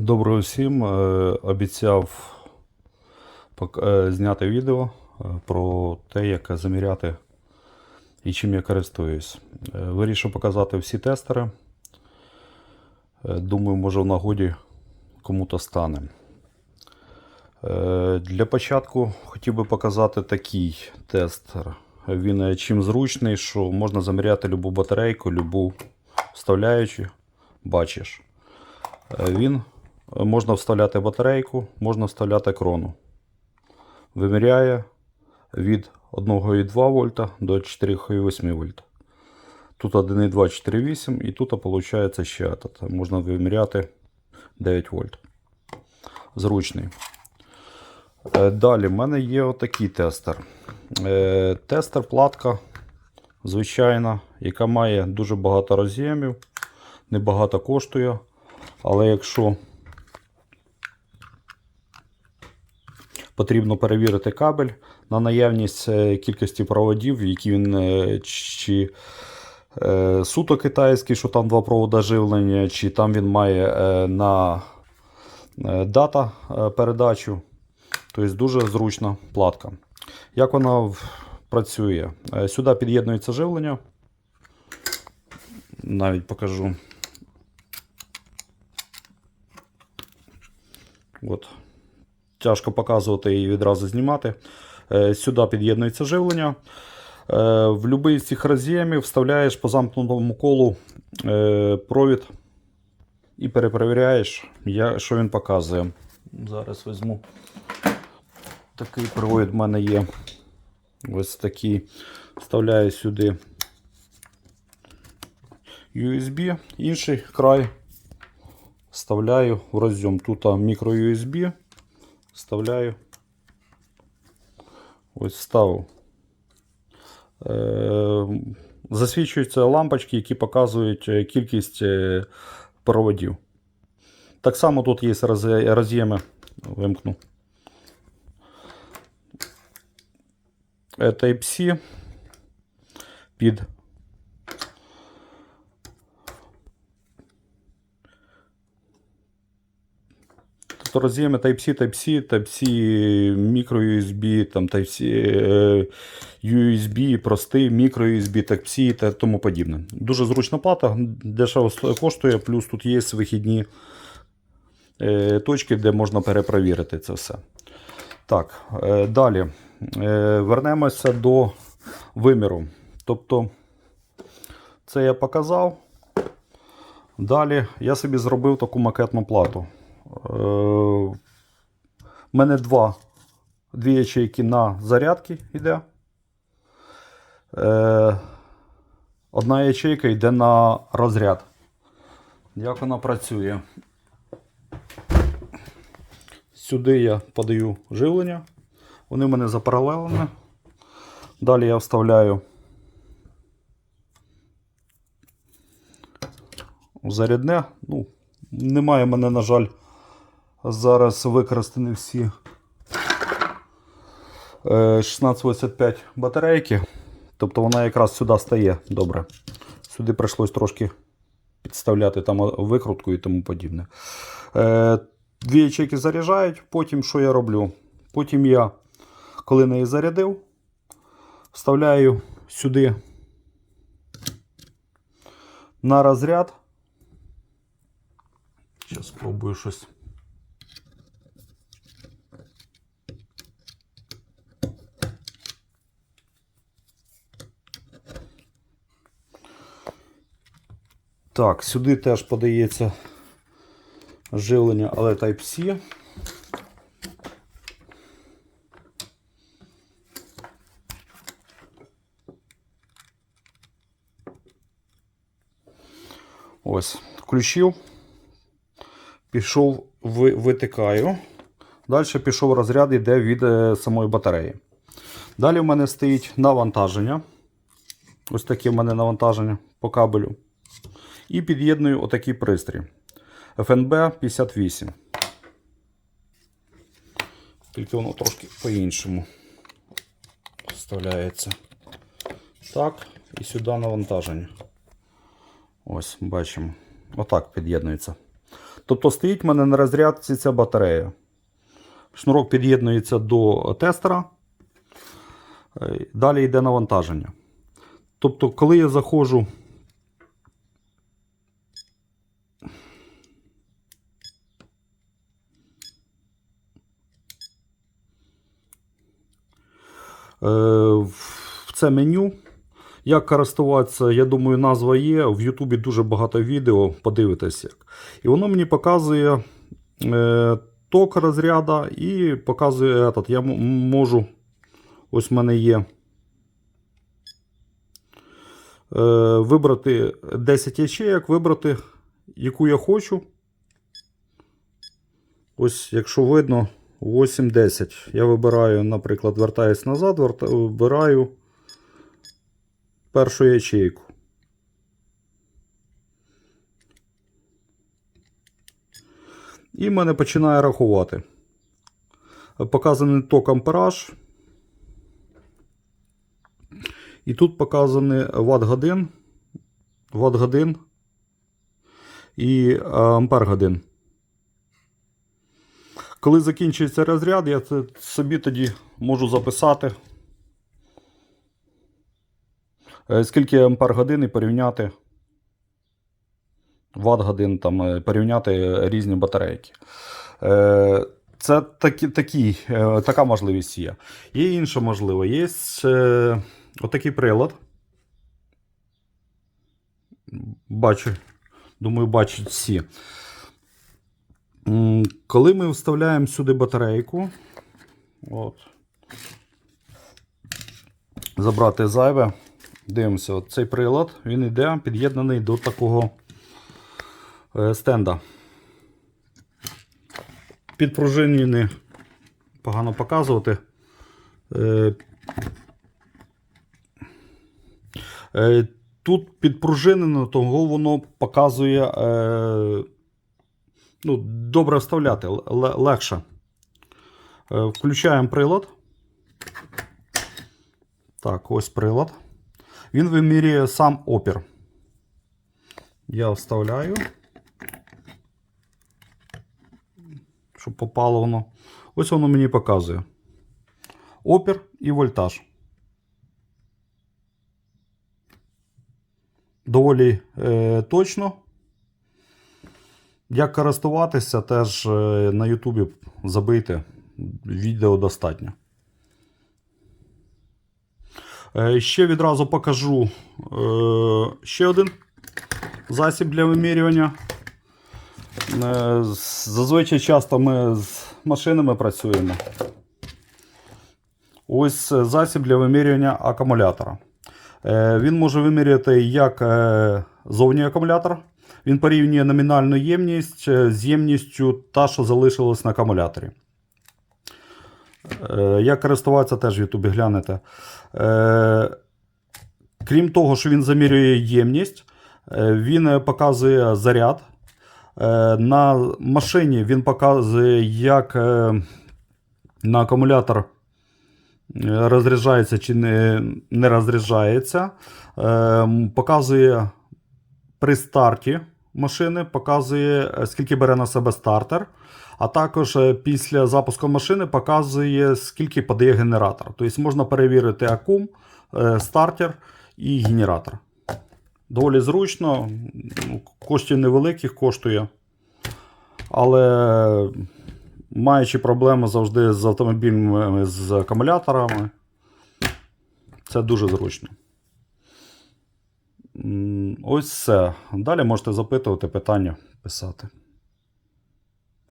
Доброго всім. Е, Обіцяв е, зняти відео е, про те, як заміряти і чим я користуюсь. Вирішив показати всі тестери. Думаю, може в нагоді кому-то стане. Для початку хотів би показати такий тестер. Він чим зручний, що можна заміряти любу батарейку, любу вставляючи, бачиш. Він можна вставляти батарейку, можна вставляти крону. Виміряє від 1,2 вольта до 4,8 вольта. Тут 1,2, 4,8 і тут виходить ще этот. можна виміряти 9 вольт. Зручний. Е, Далі в мене є отакий тестер. Е, Тестер платка звичайна, яка має дуже багато роз'ємів, небагато коштує. Але якщо потрібно перевірити кабель на наявність е, кількості проводів, які він е, чи е, суто китайський, що там два провода живлення, чи там він має на дата передачу. Тобто дуже зручна платка. Як вона працює? Сюди під'єднується живлення. Навіть покажу. От. Тяжко показувати і відразу знімати. Е, Сюди під'єднується живлення. Е, В будь-який з цих роз'ємів вставляєш по замкнутому колу е, провід і перепровіряєш, що він показує. Зараз візьму. Такий провід в мене є. Ось такий. Вставляю сюди USB, інший край вставляю в розйом. Тут мікро USB. Вставляю. Ось вставив. Е, Засвічуються лампочки, які показують е, кількість е, проводів. Так само тут є роз'єми. Вимкну. Type-C під роз'єми Type-C, Type-C, Type-C, micro-USB, там Type-C, е, USB, простий, micro-USB, Type-C та тому подібне. Дуже зручна плата, дешево коштує, плюс тут є вихідні е, точки, де можна перепровірити це все. Так, е, далі. Вернемося до виміру. Тобто, це я показав. Далі я собі зробив таку макетну плату. У мене два, дві ячейки на зарядки йде. Е, Одна ячейка йде на розряд. Як вона працює? Сюди я подаю живлення. Вони в мене запаралелені. Далі я вставляю зарядне. Ну, немає в мене, на жаль, зараз використані всі е, 1685 батарейки. Тобто вона якраз сюди стає добре. Сюди прийшлось трошки підставляти там викрутку і тому подібне. Е, Дві ячейки заряджають, потім що я роблю? Потім я, коли неї зарядив, вставляю сюди на розряд. Зараз спробую щось. Так, сюди теж подається живлення, але Type-C. Ось, включив. Пішов, ви- витикаю. Далі пішов розряд, йде від е, самої батареї. Далі в мене стоїть навантаження. Ось таке в мене навантаження по кабелю. І під'єдную отакий пристрій. FNB 58. Тільки воно трошки по-іншому вставляється. Так, і сюди навантаження. Ось, бачимо. Отак під'єднується. Тобто стоїть в мене на розрядці ця батарея. Шнурок під'єднується до тестера. Е, Далі йде навантаження. Тобто, коли я заходжу. е, в це меню. Як користуватися, я думаю, назва є. В Ютубі дуже багато відео, подивитесь як. І воно мені показує е, ток розряду і показує этот. Я можу. Ось в мене є. Е, вибрати 10 ячеек, вибрати, яку я хочу. Ось, якщо видно, 8-10. Я вибираю, наприклад, вертаюсь назад, вибираю першу ячейку. І мене починає рахувати. Показаний ток ампераж. І тут показані ватт годин, ватт годин і е, ампер годин. Коли закінчується розряд, я це собі тоді можу записати, е, скільки ампер годин і порівняти ватт годин, там, е, порівняти різні батарейки. Це такі, такі, така можливість є. Є інша можлива. Є отакий прилад. Бачу, думаю, бачать всі. Коли ми вставляємо сюди батарейку, от, забрати зайве, дивимося, от цей прилад, він йде під'єднаний до такого е, стенда. Підпружинені, погано показувати. Тут підпружинено, того воно показує. Е, ну, добре вставляти, легше. Е, Включаємо прилад. Так, ось прилад. Він вимірює сам опір. Я вставляю. Щоб попало воно. Ось воно мені показує. Опір і вольтаж. Доволі е, точно. Як користуватися, теж е, на Ютубі забийте. Відео достатньо. Е, Ще відразу покажу е, ще один засіб для вимірювання. Е, Зазвичай часто ми з машинами працюємо. Ось е, засіб для вимірювання акумулятора. Е, Він може виміряти як е, зовній акумулятор. Він порівнює номінальну ємність е, з ємністю та, що залишилась на акумуляторі. Як користуватися, теж в Ютубі глянете. Крім того, що він замірює ємність, він показує заряд. На машині він показує, як на акумулятор розряджається чи не, не розряджається. Е, Показує при старті машини, показує, е, скільки бере на себе стартер. А також е, після запуску машини показує, скільки подає генератор. Тобто можна перевірити акум, е, стартер і генератор. Доволі зручно, коштів невеликих коштує. Але маючи проблеми завжди з автомобілями з акумуляторами, це дуже зручно. Ось все. Далі можете запитувати питання, писати.